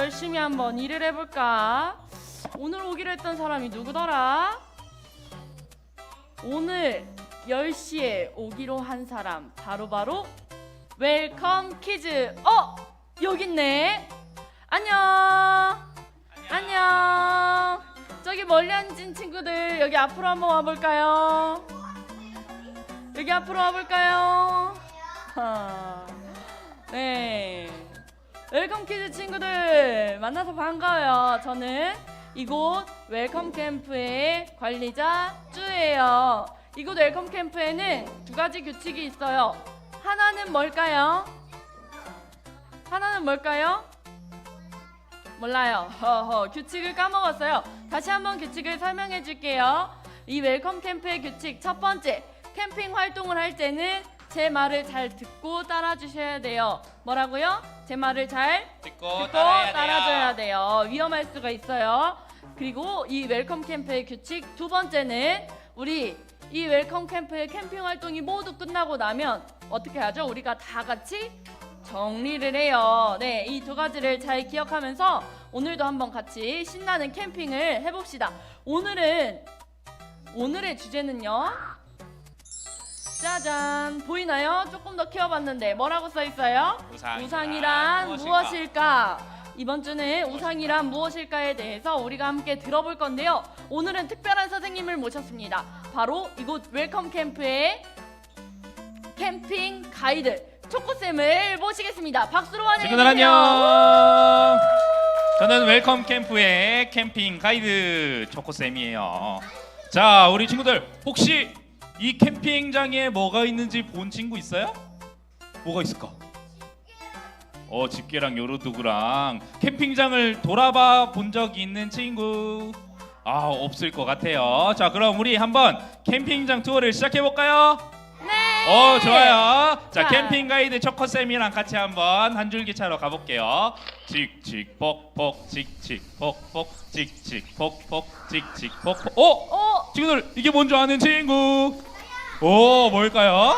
열심히 한번 일을 해볼까? 오늘 오기로 했던 사람이 누구더라? 오늘 10시에 오기로 한 사람 바로 바로 웰컴 키즈. 어 여기 있네. 안녕. 안녕. 저기 멀리 앉은 친구들 여기 앞으로 한번 와볼까요? 여기 앞으로 와볼까요? 하, 네 웰컴 키즈 친구들 만나서 반가워요 저는 이곳 웰컴 캠프의 관리자 쭈예요 이곳 웰컴 캠프에는 두 가지 규칙이 있어요 하나는 뭘까요? 하나는 뭘까요? 몰라요. 허허 규칙을 까먹었어요. 다시 한번 규칙을 설명해 줄게요. 이 웰컴 캠프의 규칙 첫 번째 캠핑 활동을 할 때는 제 말을 잘 듣고 따라 주셔야 돼요. 뭐라고요? 제 말을 잘 듣고, 듣고 따라줘야 돼요. 위험할 수가 있어요. 그리고 이 웰컴 캠프의 규칙 두 번째는 우리 이 웰컴 캠프의 캠핑 활동이 모두 끝나고 나면 어떻게 하죠? 우리가 다 같이 정리를 해요. 네, 이 두 가지를 잘 기억하면서 오늘도 한번 같이 신나는 캠핑을 해봅시다. 오늘은 오늘의 주제는요. 짜잔 보이나요? 조금 더 키워봤는데 뭐라고 써 있어요? 우상이란 우상이란 무엇일까? 이번 주는 우상이란 무엇일까에 대해서 우리가 함께 들어볼 건데요. 오늘은 특별한 선생님을 모셨습니다. 바로 이곳 웰컴 캠프의 캠핑 가이드 초코쌤을 모시겠습니다. 박수로 환영해 친구들 주세요. 안녕. 저는 웰컴 캠프의 캠핑 가이드 초코쌤이에요. 자, 우리 친구들 혹시 이 캠핑장에 뭐가 있는지 본 친구 있어요? 뭐가 있을까? 어, 집게랑 요로두구랑 캠핑장을 돌아봐 본적 있는 친구? 아, 없을 것 같아요. 자, 그럼 우리 한번 캠핑장 투어를 시작해 볼까요? 네. 어 좋아요. 자 자. 캠핑 가이드 초코쌤이랑 같이 한번 한 줄기 차로 가볼게요. 칙칙 뻑뻑 칙칙 뻑뻑 칙칙 뻑뻑 칙칙 뻑뻑. 어 어, 친구들 이게 뭔지 아는 친구? 오 뭘까요?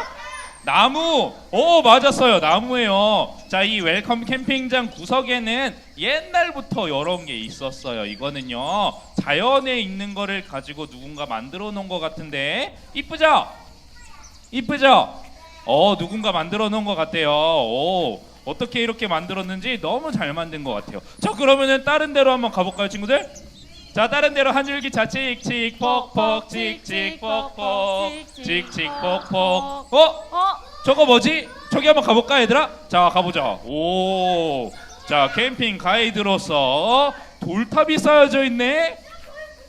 나무. 오 맞았어요 나무예요. 자 이 웰컴 캠핑장 구석에는 옛날부터 여러 개 있었어요. 이거는요 자연에 있는 거를 가지고 누군가 만들어 놓은 것 같은데 이쁘죠? 이쁘죠? 어 누군가 만들어 놓은 것 같아요. 오 어떻게 이렇게 만들었는지 너무 잘 만든 것 같아요. 자 그러면은 다른 데로 한번 가볼까요, 친구들? 자 다른 데로 한 줄기 자 칙칙 퍽퍽 칙칙 퍽퍽 칙칙 퍽퍽 어 어, 저거 뭐지? 저기 한번 가볼까 얘들아? 자 가보자. 오. 자 캠핑 가이드로서 돌탑이 쌓여져 있네.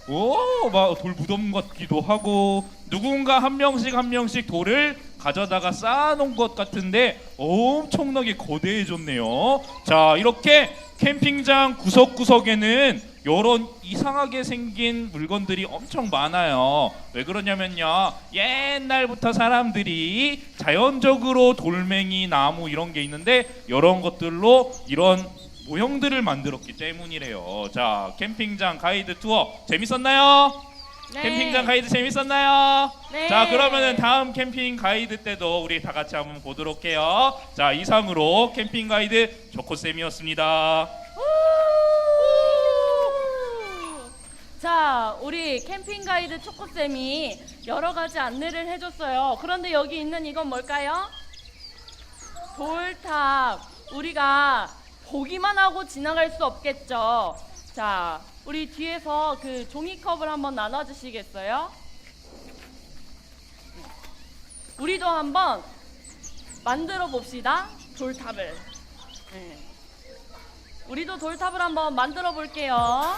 오, 막 돌 무덤 같기도 하고 누군가 한 명씩 한 명씩 돌을 가져다가 쌓아놓은 것 같은데 엄청나게 거대해졌네요. 자 이렇게 캠핑장 구석구석에는 이런 이상하게 생긴 물건들이 엄청 많아요. 왜 그러냐면요. 옛날부터 사람들이 자연적으로 돌멩이, 나무 이런 게 있는데 이런 것들로 이런 모형들을 만들었기 때문이래요. 자, 캠핑장 가이드 투어 재밌었나요? 네. 캠핑장 가이드 재밌었나요? 네. 자, 그러면은 다음 캠핑 가이드 때도 우리 다 같이 한번 보도록 해요. 자, 이상으로 캠핑 가이드 조코 쌤이었습니다. 자, 우리 캠핑 가이드 초코쌤이 여러 가지 안내를 해줬어요. 그런데 여기 있는 이건 뭘까요? 돌탑. 우리가 보기만 하고 지나갈 수 없겠죠. 자, 우리 뒤에서 그 종이컵을 한번 나눠주시겠어요? 우리도 한번 만들어 봅시다. 돌탑을. 네. 우리도 돌탑을 한번 만들어 볼게요.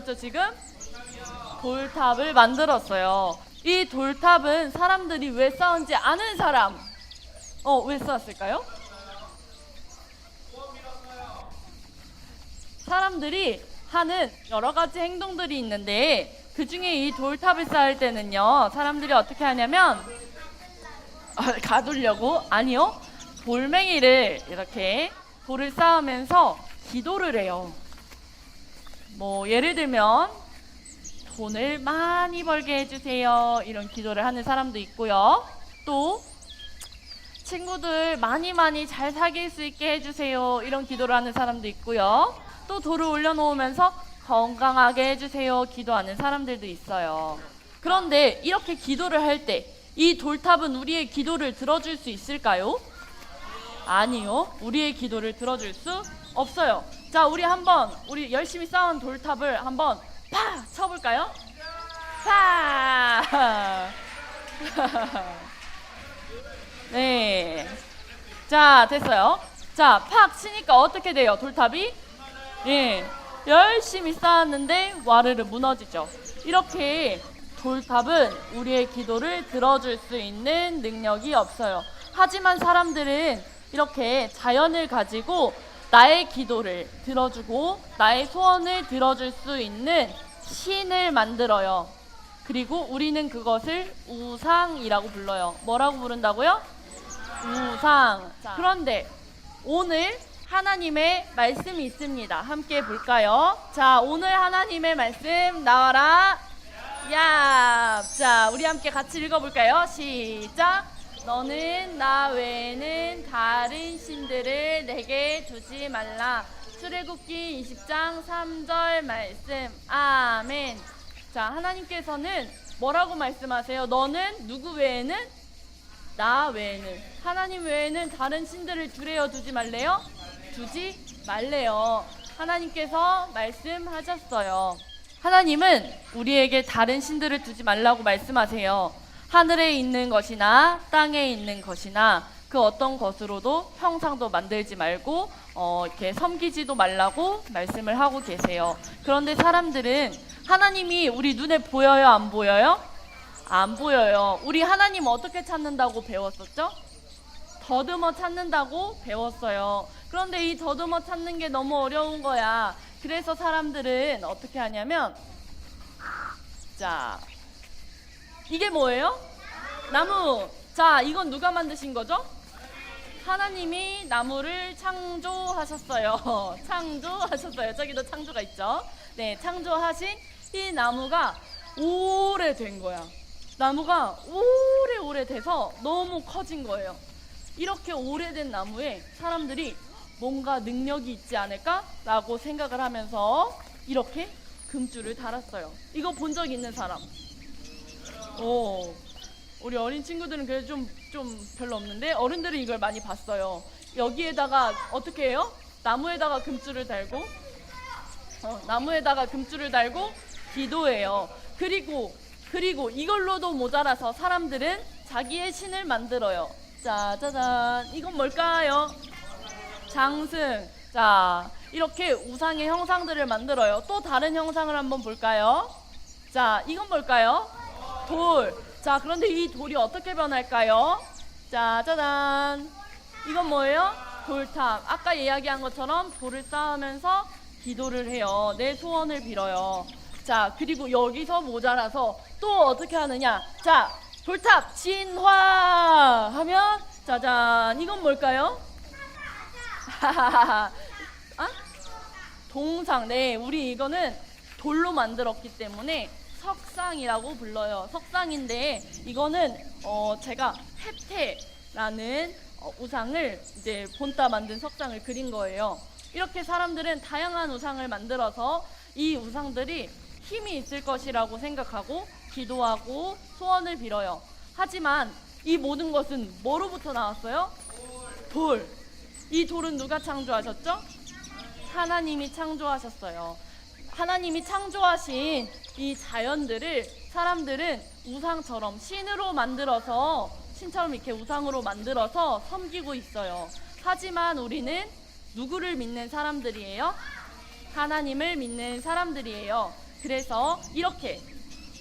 만들었죠 지금? 돌탑을 만들었어요. 이 돌탑은 사람들이 왜 쌓은지 아는 사람. 어, 왜 쌓았을까요? 사람들이 하는 여러 가지 행동들이 있는데 그 중에 이 돌탑을 쌓을 때는요 사람들이 어떻게 하냐면 아, 가두려고 아니요 돌멩이를 이렇게 돌을 쌓으면서 기도를 해요. 뭐 예를 들면 돈을 많이 벌게 해주세요. 이런 기도를 하는 사람도 있고요. 또 친구들 많이 많이 잘 사귈 수 있게 해주세요. 이런 기도를 하는 사람도 있고요. 또 돌을 올려놓으면서 건강하게 해주세요. 기도하는 사람들도 있어요. 그런데 이렇게 기도를 할 때 이 돌탑은 우리의 기도를 들어줄 수 있을까요? 아니요. 우리의 기도를 들어줄 수 없어요. 자, 우리 한번 우리 열심히 쌓은 돌탑을 한번 파 쳐볼까요? 파. 네. 자, 됐어요. 자, 팍 치니까 어떻게 돼요? 돌탑이? 예. 열심히 쌓았는데 와르르 무너지죠. 이렇게 돌탑은 우리의 기도를 들어줄 수 있는 능력이 없어요. 하지만 사람들은 이렇게 자연을 가지고 나의 기도를 들어주고 나의 소원을 들어줄 수 있는 신을 만들어요. 그리고 우리는 그것을 우상이라고 불러요. 뭐라고 부른다고요? 우상. 자, 그런데 오늘 하나님의 말씀이 있습니다. 함께 볼까요? 자, 오늘 하나님의 말씀 나와라. 야. 자, 우리 함께 같이 읽어볼까요? 시작. 너는 나 외에는 다른 신들을 내게 두지 말라. 출애굽기 20장 3절 말씀. 아멘. 자, 하나님께서는 뭐라고 말씀하세요? 너는 누구 외에는 나 외에는 하나님 외에는 다른 신들을 두래어 두지 말래요? 두지 말래요. 하나님께서 말씀하셨어요. 하나님은 우리에게 다른 신들을 두지 말라고 말씀하세요. 하늘에 있는 것이나 땅에 있는 것이나 그 어떤 것으로도 형상도 만들지 말고 어, 이렇게 섬기지도 말라고 말씀을 하고 계세요. 그런데 사람들은 하나님이 우리 눈에 보여요, 안 보여요? 안 보여요. 우리 하나님 어떻게 찾는다고 배웠었죠? 더듬어 찾는다고 배웠어요. 그런데 이 더듬어 찾는 게 너무 어려운 거야. 그래서 사람들은 어떻게 하냐면, 자, 이게 뭐예요? 나무. 자, 이건 누가 만드신 거죠? 하나님이 나무를 창조하셨어요. 창조하셨어요. 저기도 창조가 있죠. 네, 창조하신 이 나무가 오래된 거야. 나무가 오래오래 돼서 너무 커진 거예요. 이렇게 오래된 나무에 사람들이 뭔가 능력이 있지 않을까라고 생각을 하면서 이렇게 금줄을 달았어요. 이거 본 적 있는 사람? 오, 우리 어린 친구들은 그래도 좀, 좀 별로 없는데 어른들은 이걸 많이 봤어요. 여기에다가 어떻게 해요? 나무에다가 금줄을 달고 어, 나무에다가 금줄을 달고 기도해요. 그리고 그리고 이걸로도 모자라서 사람들은 자기의 신을 만들어요. 짜자잔. 이건 뭘까요? 장승. 자, 이렇게 우상의 형상들을 만들어요. 또 다른 형상을 한번 볼까요? 자, 이건 뭘까요? 돌. 자, 그런데 이 돌이 어떻게 변할까요? 짜자잔. 이건 뭐예요? 돌탑. 아까 이야기한 것처럼 돌을 쌓으면서 기도를 해요. 내 소원을 빌어요. 자, 그리고 여기서 모자라서 또 어떻게 하느냐? 자, 돌탑 진화 하면 짜잔. 이건 뭘까요? 아? 동상. 네, 우리 이거는 돌로 만들었기 때문에 석상이라고 불러요. 석상인데 이거는 어 제가 혜태라는 어, 우상을 이제 본따 만든 석상을 그린 거예요. 이렇게 사람들은 다양한 우상을 만들어서 이 우상들이 힘이 있을 것이라고 생각하고 기도하고 소원을 빌어요. 하지만 이 모든 것은 뭐로부터 나왔어요? 돌. 이 돌은 누가 창조하셨죠? 하나님이 창조하셨어요. 하나님이 창조하신 이 자연들을 사람들은 우상처럼 신으로 만들어서 신처럼 이렇게 우상으로 만들어서 섬기고 있어요. 하지만 우리는 누구를 믿는 사람들이에요? 하나님을 믿는 사람들이에요. 그래서 이렇게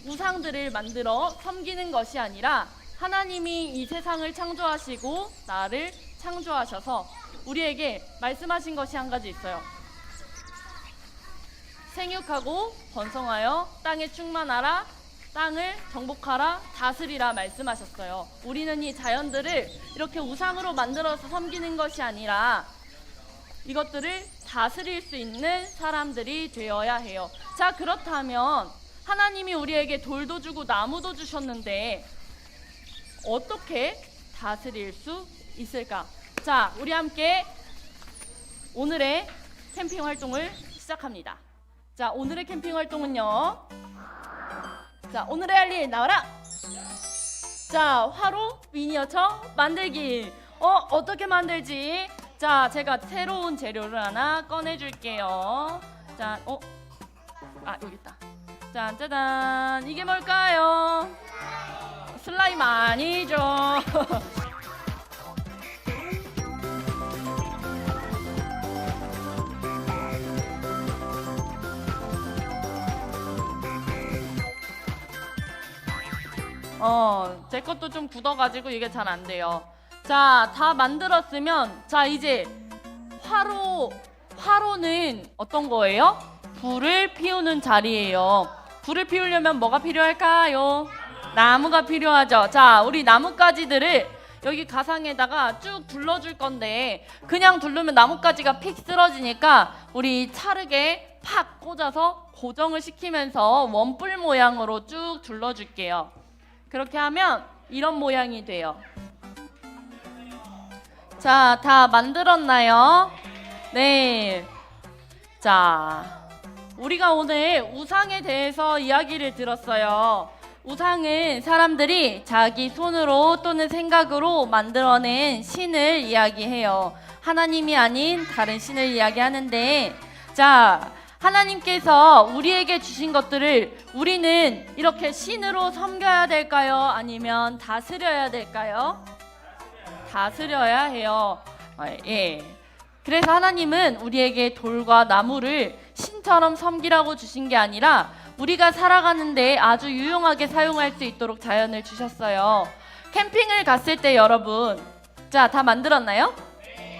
우상들을 만들어 섬기는 것이 아니라 하나님이 이 세상을 창조하시고 나를 창조하셔서 우리에게 말씀하신 것이 한 가지 있어요. 생육하고 번성하여 땅에 충만하라 땅을 정복하라 다스리라 말씀하셨어요. 우리는 이 자연들을 이렇게 우상으로 만들어서 섬기는 것이 아니라 이것들을 다스릴 수 있는 사람들이 되어야 해요. 자, 그렇다면 하나님이 우리에게 돌도 주고 나무도 주셨는데 어떻게 다스릴 수 있을까? 자, 우리 함께 오늘의 캠핑 활동을 시작합니다. 자, 오늘의 캠핑 활동은요. 자, 오늘의 할 일 나와라. 자, 화로 미니어처 만들기. 어, 어떻게 만들지? 자, 제가 새로운 재료를 하나 꺼내 줄게요. 자, 어. 아, 여기 있다. 짠, 짜잔. 이게 뭘까요? 슬라임 아니죠. 어, 제 것도 좀 굳어가지고 이게 잘 안 돼요. 자, 다 만들었으면, 자, 이제 화로, 화로는 어떤 거예요? 불을 피우는 자리예요. 불을 피우려면 뭐가 필요할까요? 나무가 필요하죠. 자, 우리 나뭇가지들을 여기 가상에다가 쭉 둘러줄 건데 그냥 두르면 나뭇가지가 픽 쓰러지니까 우리 차르게 팍 꽂아서 고정을 시키면서 원뿔 모양으로 쭉 둘러줄게요. 그렇게 하면 이런 모양이 돼요. 자, 다 만들었나요? 네. 자, 우리가 오늘 우상에 대해서 이야기를 들었어요. 우상은 사람들이 자기 손으로 또는 생각으로 만들어낸 신을 이야기해요. 하나님이 아닌 다른 신을 이야기하는데, 자, 하나님께서 우리에게 주신 것들을 우리는 이렇게 신으로 섬겨야 될까요? 아니면 다스려야 될까요? 다스려야 해요. 아, 예. 그래서 하나님은 우리에게 돌과 나무를 신처럼 섬기라고 주신 게 아니라 우리가 살아가는데 아주 유용하게 사용할 수 있도록 자연을 주셨어요. 캠핑을 갔을 때 여러분, 자, 다 만들었나요?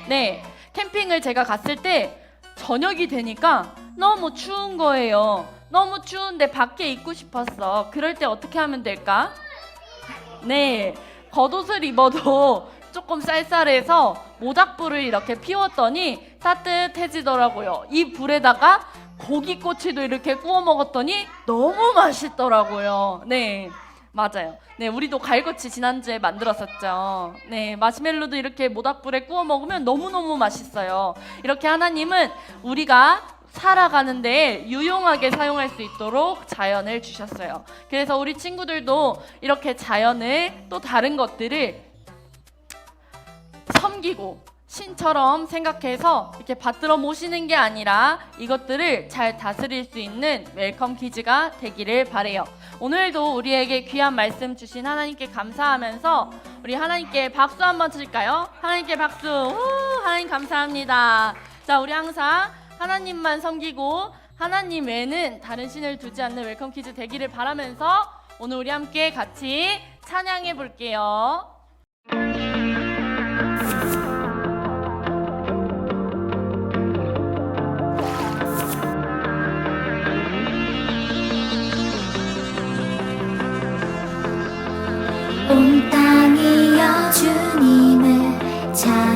네. 캠핑을 제가 갔을 때 저녁이 되니까 너무 추운 거예요. 너무 추운데 밖에 있고 싶었어. 그럴 때 어떻게 하면 될까? 네. 겉옷을 입어도 조금 쌀쌀해서 모닥불을 이렇게 피웠더니 따뜻해지더라고요. 이 불에다가 고기꼬치도 이렇게 구워 먹었더니 너무 맛있더라고요. 네. 맞아요. 네, 우리도 갈고치 지난주에 만들었었죠. 네, 마시멜로도 이렇게 모닥불에 구워 먹으면 너무너무 맛있어요. 이렇게 하나님은 우리가 살아가는 데 유용하게 사용할 수 있도록 자연을 주셨어요. 그래서 우리 친구들도 이렇게 자연을 또 다른 것들을 섬기고 신처럼 생각해서 이렇게 받들어 모시는 게 아니라 이것들을 잘 다스릴 수 있는 웰컴 키즈가 되기를 바래요. 오늘도 우리에게 귀한 말씀 주신 하나님께 감사하면서 우리 하나님께 박수 한번 칠까요? 하나님께 박수. 우, 하나님 감사합니다. 자, 우리 항상 하나님만 섬기고 하나님 외에는 다른 신을 두지 않는 웰컴 키즈 되기를 바라면서 오늘 우리 함께 같이 찬양해 볼게요. 온 땅이여 주님을 찬양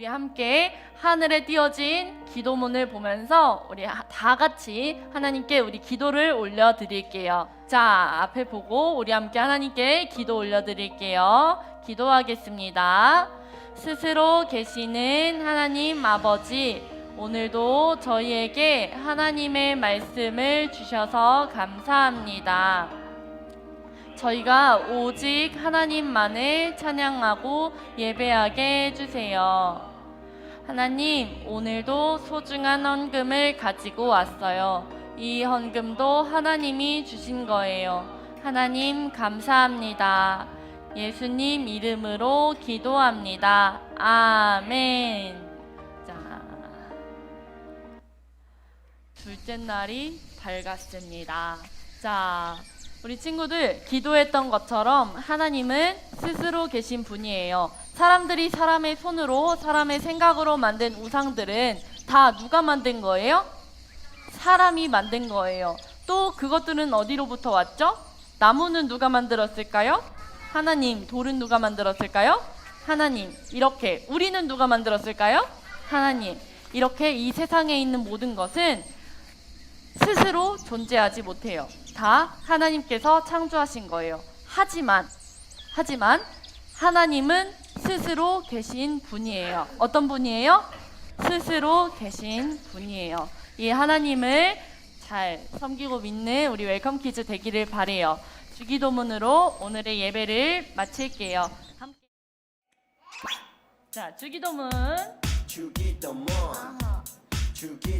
우리 함께 하늘에 띄어진 기도문을 보면서 우리 하- 다 같이 하나님께 우리 기도를 올려 드릴게요. 자, 앞에 보고 우리 함께 하나님께 기도 올려 드릴게요. 기도하겠습니다. 스스로 계시는 하나님 아버지, 오늘도 저희에게 하나님의 말씀을 주셔서 감사합니다. 저희가 오직 하나님만을 찬양하고 예배하게 해주세요. 하나님, 오늘도 소중한 헌금을 가지고 왔어요. 이 헌금도 하나님이 주신 거예요. 하나님, 감사합니다. 예수님 이름으로 기도합니다. 아멘. 자, 둘째 날이 밝았습니다. 자, 우리 친구들 기도했던 것처럼 하나님은 스스로 계신 분이에요. 사람들이 사람의 손으로 사람의 생각으로 만든 우상들은 다 누가 만든 거예요? 사람이 만든 거예요. 또 그것들은 어디로부터 왔죠? 나무는 누가 만들었을까요? 하나님. 돌은 누가 만들었을까요? 하나님. 이렇게 우리는 누가 만들었을까요? 하나님. 이렇게 이 세상에 있는 모든 것은 스스로 존재하지 못해요. 다 하나님께서 창조하신 거예요. 하지만 하지만 하나님은 스스로 계신 분이에요. 어떤 분이에요? 스스로 계신 분이에요. 이 하나님을 잘 섬기고 믿는 우리 웰컴 키즈 되기를 바래요. 주기도문으로 오늘의 예배를 마칠게요. 함께 자, 주기도문. 주기도문 아하, 주기